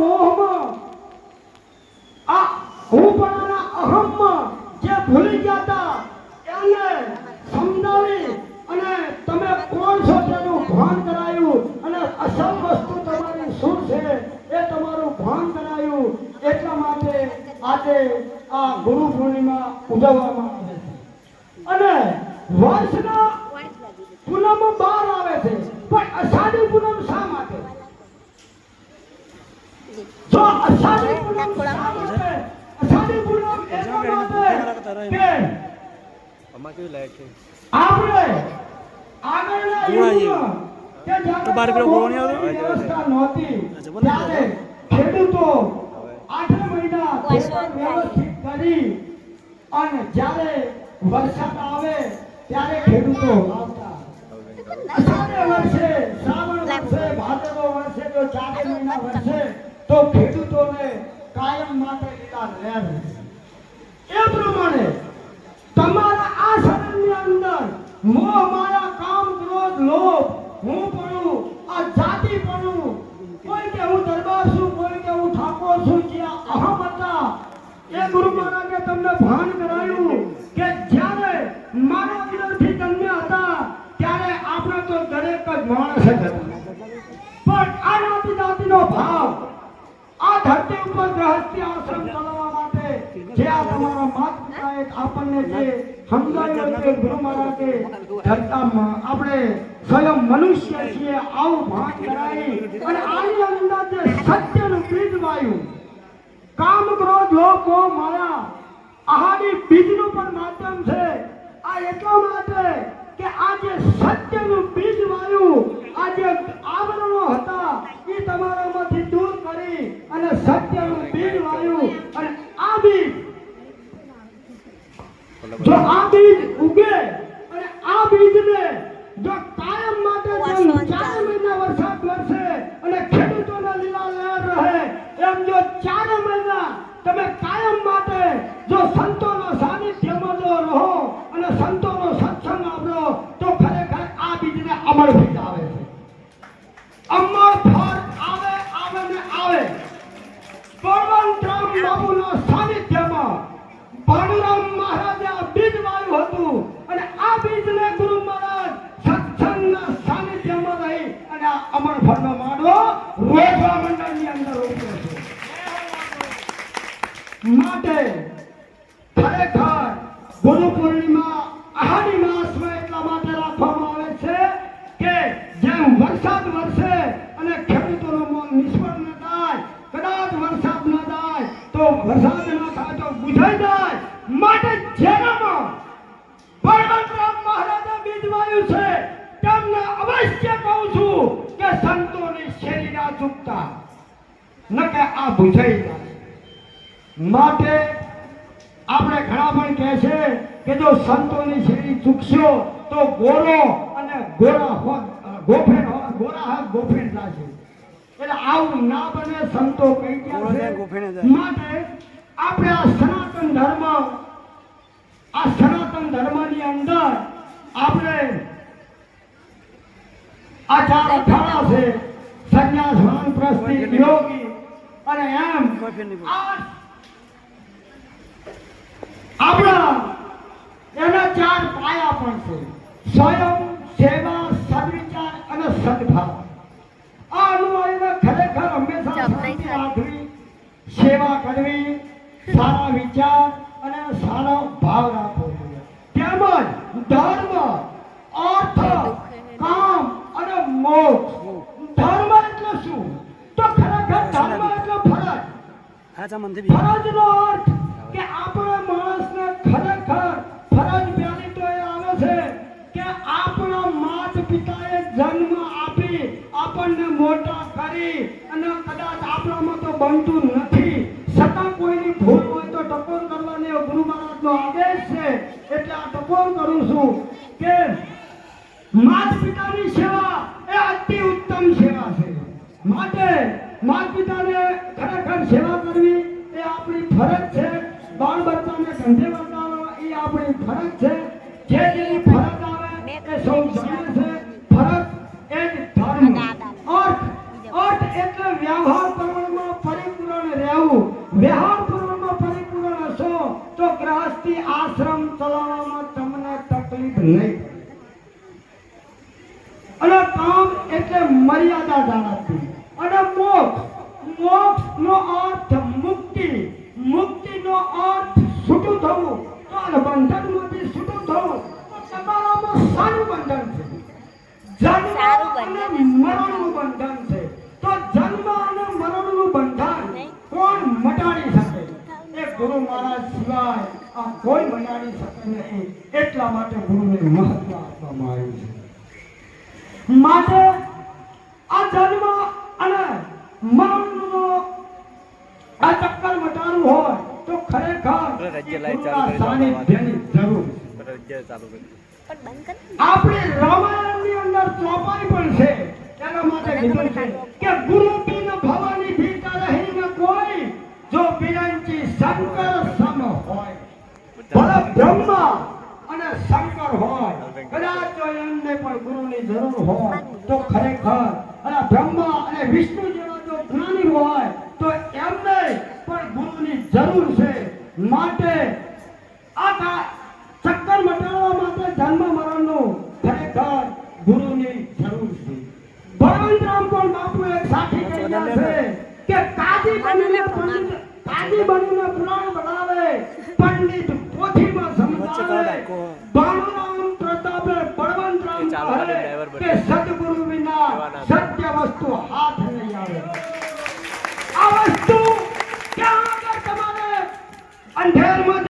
મોહમાં આ હુંપણાના અહમમાં જે ભૂલી ગયા હતા, એને સમજાવી અને તમે કોણ છો તેનું ભાન કરાયું અને અસલ વસ્તુ તમારી શું છે એ તમારું ભાન કરાયું, એટલા માટે આજે આ ગુરુ પૂર્ણિમા ઉજવવામાં આવે છે. અને વર્ષના પૂનમ બાર આવે છે પણ અષાઢી પૂનમ શા માટે જો અષાઢી પૂનમ શા માટે અષાઢી પૂનમ એટલા કેવી છે? આપણે આગળના બાર કિલો ગોળો નહીં આવતો? ખેડૂતો આઠ મહિના વ્યવસ્થિત કરી અને જ્યારે વરસાદ આવે ત્યારે ખેડૂતો વાવતા વર્ષે શ્રાવણ વર્ષે ભાદરવો વર્ષે જો ચારે મહિના વર્ષે તો ખેડૂતોને કાયમ માટે લીલા. એ પ્રમાણે તમારા આ શરીરની અંદર મોહ માયા કામ, ક્રોધ, લોભ, હું પડું આ જાતિ પડું કોઈ કે હું દરબાર છું, કોઈ કે હું ઠાકોર છું જે અહમ હતા. એ ગુરુ મહારાજે તમને ભાન કરાયું કે જ્યારે મારા અંદરથી તમને હતા, ત્યારે આપણે તો દરેક જ માણસ જ હતા. પણ આ નાતી જાતિનો ભાવ, આ ધરતી ઉપર ગ્રહસ્થી આશ્રમ ચલાવવા માટે જે આ તમારા માત પિતાએ આપણને જે સમજાવ્યું છે ગુરુ મહારાજે ધરતામાં આપણે સ્વયં મનુષ્ય છીએ આવું ભાન કરાવી અને આની અંદર જે સત્યનું બીજ વાયું. કામ ક્રોધ લોકો માયા આહારી બીજનું પણ માધ્યમ છે. આ એટલા માટે કે આ જે સત્યનું બીજ વાયુ આ જે બીજને જો કાયમ માટે ચાર મહિના વરસાદ વરસે અને ખેડૂતોના લીલા લહેર રહે એમ જો ચાર મહિના તમે કાયમ માટે જો સંતોનો માટે ખરેખર ગુરુ પૂર્ણિમા આહારી માસમાં એટલા માટે રાખવામાં આવે છે કે જેમ વરસાદ વરસે અને ખેડૂતોનો મોલ નિષ્ફળ ન થાય કદાચ વરસાદ ન થાય તો વરસાદ ન થાય તો બુઝાઈ જાય. માટે જેનામાં બળવંતરામ મહારાજે બીજવાયું છે, તેમને અવશ્ય કહું છું કે સંતોની શેરીના ચૂકતા ન કે આ બુઝાઈ જાય માટે આપણે ઘણા પણ કહે છે કે જો સંતોની શેરી ચૂકશો તો ગોરો અને ગોરા ગોફેણ ગોરા હાથ ગોફેણ થશે એટલે આવું ના બને સંતો કહી ગયા છે. માટે આપણે આ સનાતન ધર્મ આ સનાતન ધર્મની અંદર આપણે આ ચાર અખાડા છે સંન્યાસ વાનપ્રસ્થિ યોગી અને એમ. આ આપણા એના ચાર પાયા પણ છે સ્વયં સેવા સદવિચાર અને સદભાવ. આ અનુયાયીને ખરેખર હંમેશા શાંતિ રાખવી સેવા કરવી સારા વિચાર અને સારો ભાવ રાખવો જોઈએ. તેમજ ધર્મ અર્થ કામ અને મોક્ષ. ધર્મ એટલે શું? તો ખરેખર ધર્મ એટલે ફરજ. ફરજનો અર્થ કે આપણે માણસને ખરેખર મોટા કરી અને કદાચ આપણામાં તો બનતું નથી. છતાં કોઈની ભૂલ હોય તો ટકોર કરવાની ગુરુ મહારાજનો આદેશ છે. એટલે આ ટકોર કરું છું કે માત પિતાની સેવા એ અતિ ઉત્તમ સેવા છે. માટે માત પિતાને ખરેખર સેવા કરવી એ આપણી ફરજ છે. બાળ બચ્ચાને ધંધે બતાવવા એ આપણી ફરજ છે. જે જેની ફરજ આવે એ સૌ જાણે છે. નહીં. અને કામ એટલે મર્યાદા જાણવી અને મોક્ષ મોક્ષ નો અર્થ મુક્તિ. મુક્તિ નો અર્થ છૂટું થવું. તો બંધનમાંથી છૂટું થવું. તમારામાં સારું બંધન છે. જન્મ અને બંધન. ગુરુ મહારાજ સિવાય આ કોઈ બનાવી શકે નહીં એટલા માટે ગુરુને મહત્વ આપવામાં આવ્યું છે. માટે આ જન્મ અને મરણનો આ ચક્કર મટાડવું હોય તો ખરેખર. સાનિધ્યની જરૂર આપણી રામાયણની અંદર ચોપાઈ પણ છે. એના માટે કીધું છે કે ગુરુ બિન ભવાની ભીતર રહી ન કોઈ જો બિરંચી શંકર સમ હોય ભલે બ્રહ્મા અને શંકર હોય કદાચ જો એમને પણ ગુરુની જરૂર હોય તો ખરેખર અને બ્રહ્મા અને વિષ્ણુ જેવા જો જ્ઞાની હોય તો એમને પણ ગુરુની જરૂર છે. માટે આ ચક્કર મટાડવા માટે જન્મ મરણનું ખરેખર ગુરુની જરૂર છે. ભગવંત રામ પણ બાપુ એક સાથી કહી ગયા છે કે કાજી બનીને પંડિત કાજી બનીને પુરાણ બનાવે પંડિત પોથીમાં સમજાવે નાખો. Driver કે સદગુરુ વિના સત્ય વસ્તુ હાથ નહીં આવે. આ વસ્તુ ક્યાં આગળ તમારે? અંધેરમાં